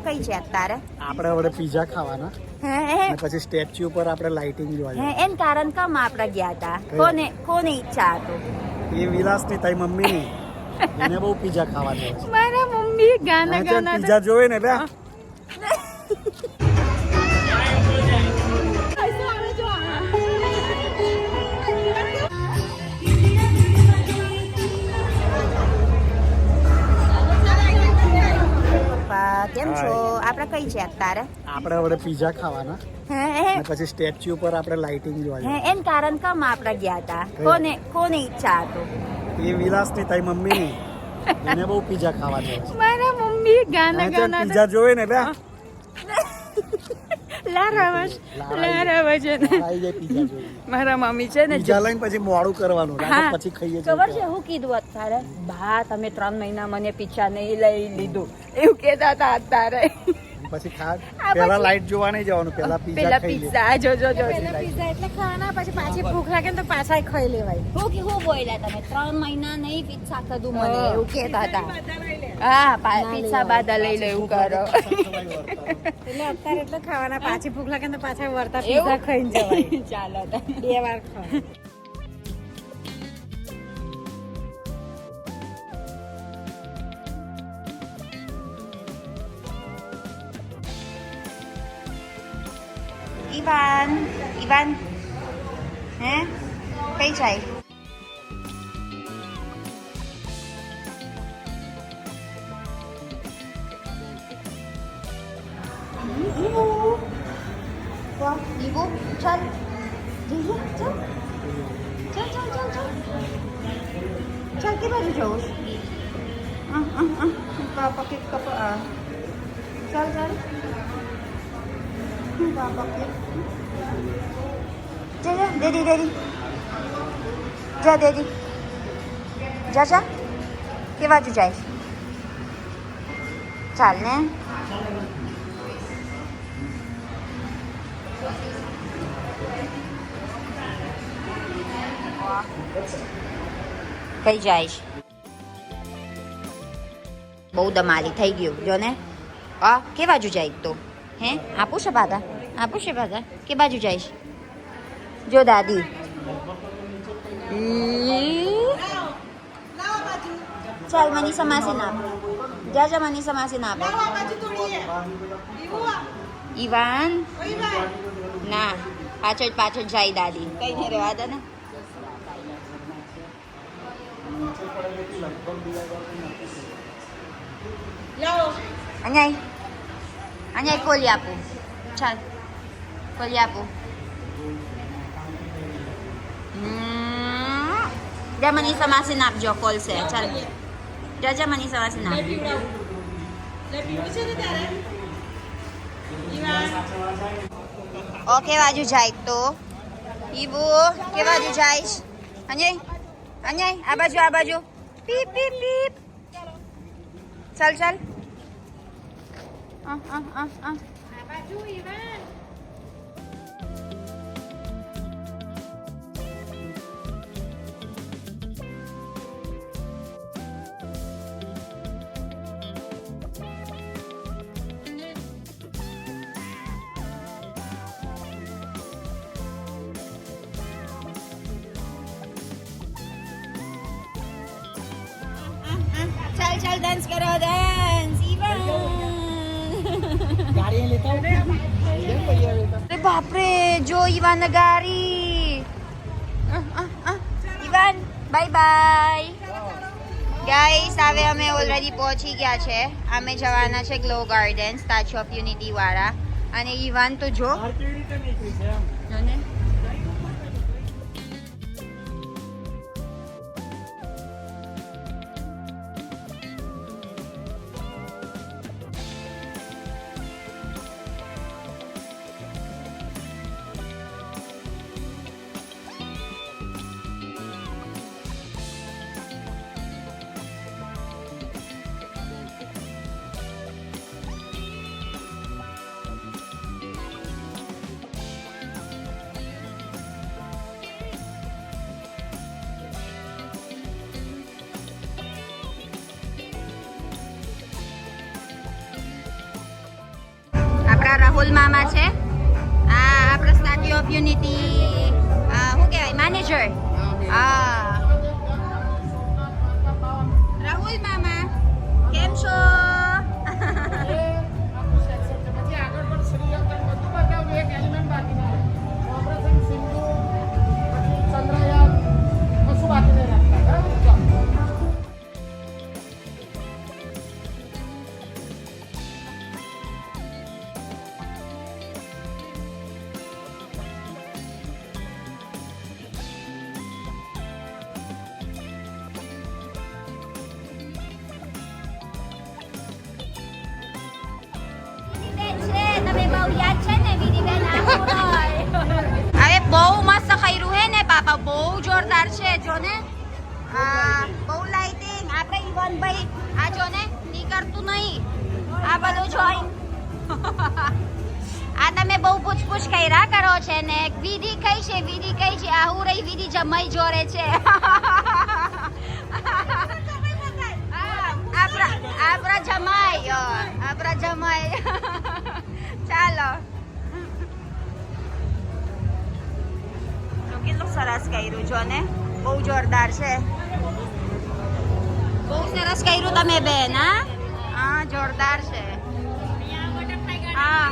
આપણે કઈ છે અત્યારે? આપણે હવે પીઝા ખાવાના. હે? પછી સ્ટેચ્યુ ઉપર આપણે લાઇટિંગ જોવા હે એન કારણ કામ આપણે ગયા હતા કોને કોને ઈચ્છા હતું? એ એ વિલાસની તારી મમ્મી એને બહુ પીઝા ખાવાની મારા મમ્મી ગાના ગાના પીઝા જોવે ને બે કેમ છો? આપણે કઈ છે અત્યારે આપણે હવે પીઝા ખાવાના. હે? પછી સ્ટેચ્યુ પર આપણે લાઇટિંગ જોવા હે એન કારણ કામ આપણે ગયા હતા કોને કોને ઈચ્છા હતો? એ વિલાસની તારી મમ્મી એને બહુ પીઝા ખાવા છે મારા મમ્મી ગાના ગાના પીઝા જોવે ને બે પીઝા જોઈને મારા મમ્મી છે ને લઈને પછી મોડું કરવાનું પછી ખાઈએ ખબર છે હું કીધું અત્યારે બા તમે ત્રણ મહિના મને પીછા નહીં લઈ લીધું. એવું કહેતા હતા અત્યારે પછી ખા પેલા લાઈટ જોવા નહીં જવાનું પેલા પીઝા પેલા પીઝા જો જો જો જો પીઝા એટલે ખાવાના પછી પાછી ભૂખ લાગે તો પાછા ખાઈ લેવાય. ભૂખ કે હું બોલ્યા તમે ત્રણ મહિના નહીં પિઝા ખાધું મને એવું કહેતા હતા. હા પીઝા પિઝા બાદા લઈ લેવું કરો. એટલે અત્યારે એટલે ખાવાના પાછી ભૂખ લાગે તો પાછા વળતા? પીઝા ખાઈને જવાય. ચાલો બે વાર ખાવ. ઈવાન ઈવાન હે કઈ જાય વાહ ઈવો ચાલ જઈએ ચાલ ચાલ ચાલ ચાલ ચાલ ચાલ કે બાજુ જવું આ આ આ પાપા કે કપા આ ચાલ ચાલ પાપા કે જા જા દેદી દેદી જા દેદી જા જા કે બાજુ જાય ચાલ ને કઈ જાય બહુ દમાલી થઈ ગયું જો ને આ કે બાજુ જાય તો? હે? આપું છે બાધા? આપું છે બાધા કે બાજુ જાય છે જો દાદી. ચાલ મનીષા માસી ના આપે જા જા મનીષા માસી ના ઈવાન? ના પાછળ પાછળ જાય દાદી. કઈ નહીં રહેવા દે ને. અહીંયા અહીંયા કોલી આપું. ચાલ. કોલી આપું હમ. જા મનીષા માસીને આપજો કોલ છે ચાલ જા જા મનીષા માસીને આપ ઓ કે બાજુ જાય તો ઈબુ કે બાજુ જાય અહીંયા અહીંયા આ બાજુ આ બાજુ પીપ પીપ પીપ ચાલ ચાલ આ આ આ આ ચાલ ચાલ ડાન્સ કરો ડાન્સ અરે બાપરે જો ઈવાન ગાડી ઈવાન બાય બાય ગાઈસ હવે અમે ઓલરેડી પહોંચી ગયા છે. અમે જવાના છે Glow Garden Statue of Unity વાળા. અને ઈવાન તો જો. આપણા રાહુલ મામા છે. આ આપણા સ્ટેચ્યુ ઓફ યુનિટી શું કહેવાય મેનેજર હા રાહુલ મામા, કેમ છો? પાપા બહુ જોરદાર છે જો ને? આ બહુ લાઇટિંગ આપણે ઈવનભાઈ આ જો ને નીકળતું નહીં. આ બધું જોઈ આ તમે બહુ પૂછપૂછ કર્યા કરો છે ને. વિધિ કઈ છે? વિધિ કઈ છે? આ હું રહી વિધિ જમાઈ જોરે છે. આપણા જમાઈ સરસ કર્યું છો ને બહુ જોરદાર છે. બહુ સરસ કર્યું તમે, બેન હા, જોરદાર છે. હા.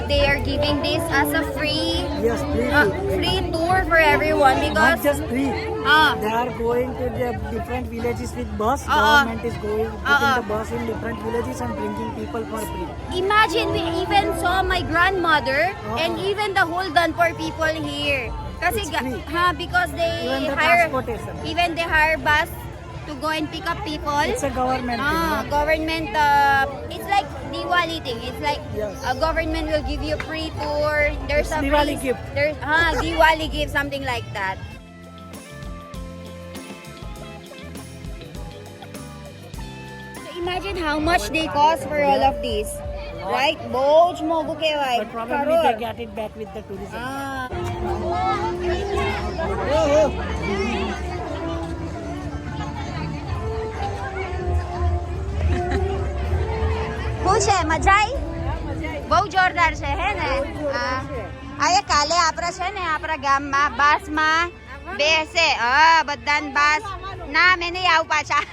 That they are giving this as a free Yes, please. uh, free tour for everyone Not because just free. Ah. They are going to the different villages with bus. Ah. Government is going putting ah. the bus in different villages and bringing people for free. imagine we even saw my grandmother and Oo. even the whole Danpor people here. Kasi ha because they Even the hire transportation. even they hire bus to go and pick up people. It's a government. Ah, no? government uh, it's like Diwali thing. It's like Yes. a government will give you free tour. There's It's a Diwali free, gift. There's ah Diwali gift something like that. So imagine how much they cost for all of these. Right? Boj mo keway. But probably they get it back with the tourism. Ah. છે? મજા આવી બહુ જોરદાર છે હે ને? હા. આ એ કાલે આપણા છે ને આપણા ગામમાં બાસમાં બેસે હા બધાને બાસ. ના મેં નહીં આવું પાછા.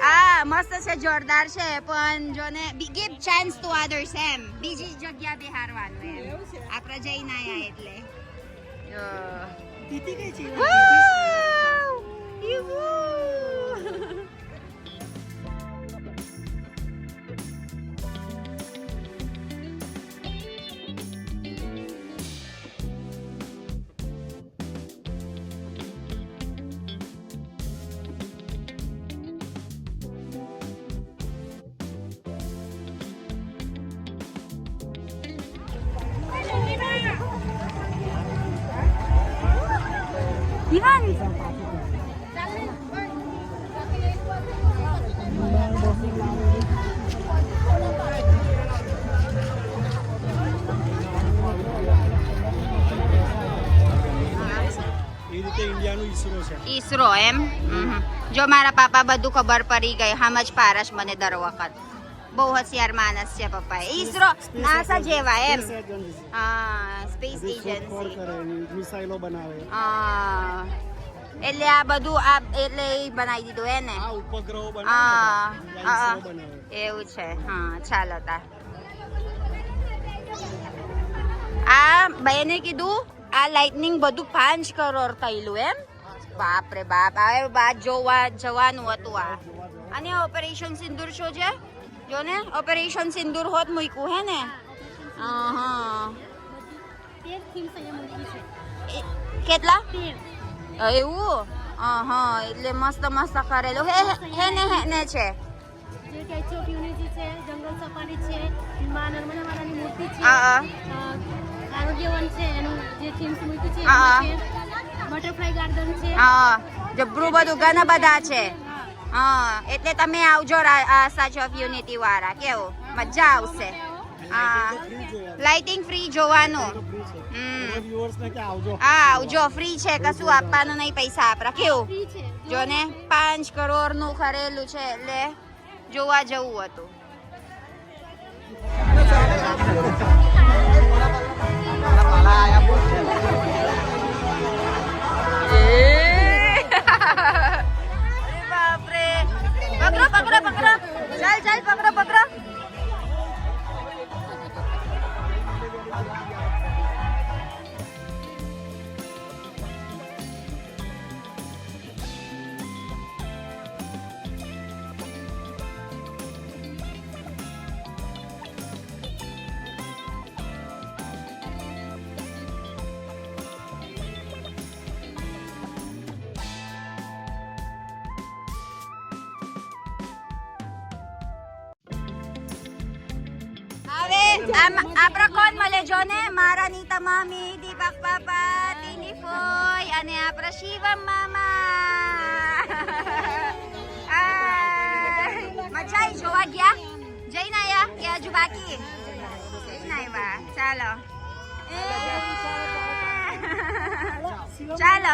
હા મસ્ત છે જોરદાર છે. પણ જો ને ગીવ ચાન્સ ટુ અધર્સ એમ. બીજી જગ્યા બેહારવાનું એમ. આપણે જઈને આવ્યા એટલે. જો. તીતી કઈ છે? ઇન્ડિયાનું ઈસરો એમ. જો મારા પાપા બધું ખબર પડી ગઈ, હમ જ પારસ મને દર વખત. બહુ હોશિયાર માણસ છે પપ્પા ઈસરો નાસા જેવા એમ. હા સ્પેસ એજન્સી મિસાઈલો બનાવે. હા. એટલે આ બધું આ એટલે એ બનાવી દીધું એને. આ ઉપગ્રહો બનાવે હા એવું છે. હા ચાલો તા આ બેને કીધું આ લાઇટનિંગ બધું પાંચ કરોડ થયેલું એમ. બાપ રે બાપ આ બાદ જોવા જવાનું હતું આ. અને ઓપરેશન સિંદૂર શો છે? જો ને ઓપરેશન સિંદૂર હોત મૂક્યું હે ને? હા કેટલા? એવું? હા એટલે મસ્ત મસ્ત કરેલો. હે હે- ને હે ને છે. જંગલ સફારી છે મા નર્મદા માતાની મૂર્તિ છે હા, હા. અ, આરોગ્યવન છે એનું જે થીમ્સ મૂક્યું હા, એમાં છે બટરફ્લાય ગાર્ડન છે. હા જબરું બધું ઘણા બધા છે. હા. એટલે તમે આવજો રા- આ સ્ટેચ્યુ ઓફ યુનિટી વાળા કેવું? મજા આવશે. હા. લાઇટિંગ ફ્રી જોવાનું. હમ. વ્યુઅર્સ આવજો. હા આવજો. ફ્રી છે કશું આપવાનું નહીં પૈસા આપરા કેવું? જો ને પાંચ કરોડનું ખરેલું છે એટલે જોવા જવું હતું. અરે આપણા કોણ મળે? જો ને મારા નીતા મામી, દીપક બાપા ટીની ફોય અને આપણા શિવમ મામા. મજા જોવા ગયા? જઈને આયા? કે હજુ બાકી? જઈને ચાલો. ચાલો.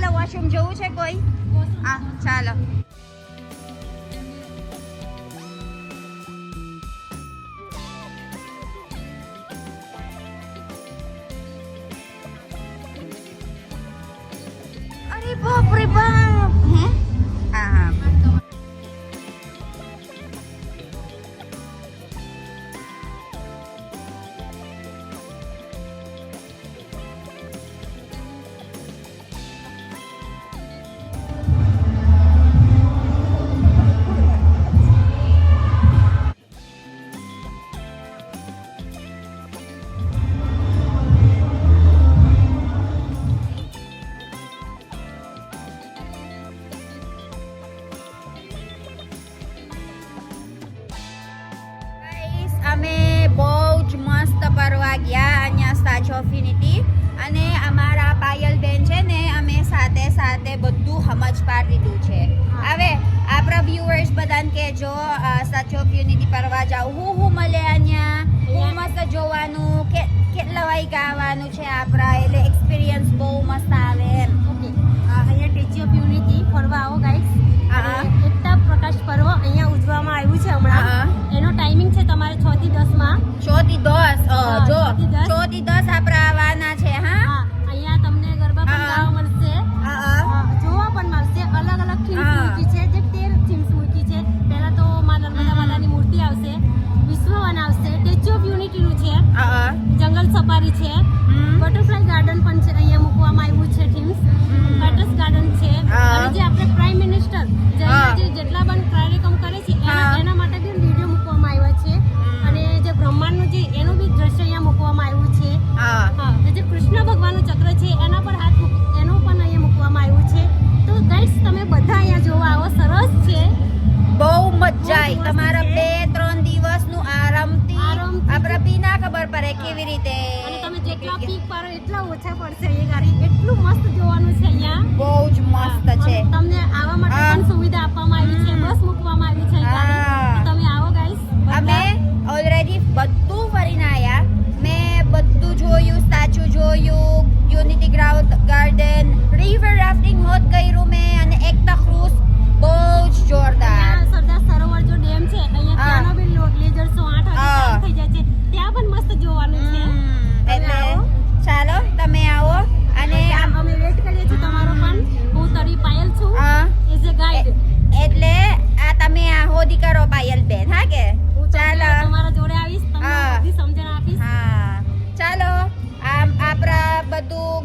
ચાલો વોશરૂમ જવું છે કોઈ? હા ચાલો. ફરવા જાવ હું હું મળે અહીંયા હું મસ્ત જોવાનું કેટલા વાય ગાવાનું છે આપણા? એટલે એક્સપિરિયન્સ બહુ મસ્ત पीछे fuerza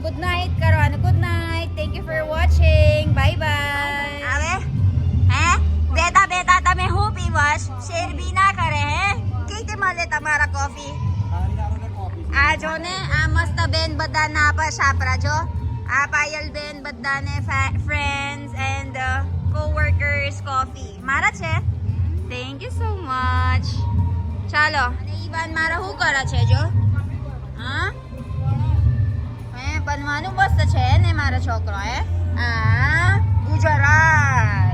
ગુડ નાઇટ કરવાનું. Good night. Thank you for watching bye bye હવે હે? બેટા બેટા તમે હું પીવશ? શેરબી ના કરે, હે? કઈ કે મળે તમારા કોફી આ જો ને આ મસ્ત બેન બધા ના પર સાપરા જો. આ પાયલ બેન બધાને ફ્રેન્ડ્સ એન્ડ કોવર્કર્સ કોફી મારા છે? થેન્ક યુ સો મચ ચાલો. અને ઈવાન મારા શું કરે છે, જો? બનવાનું મસ્ત છે ને મારો છોકરો હે? આ ગુજરાત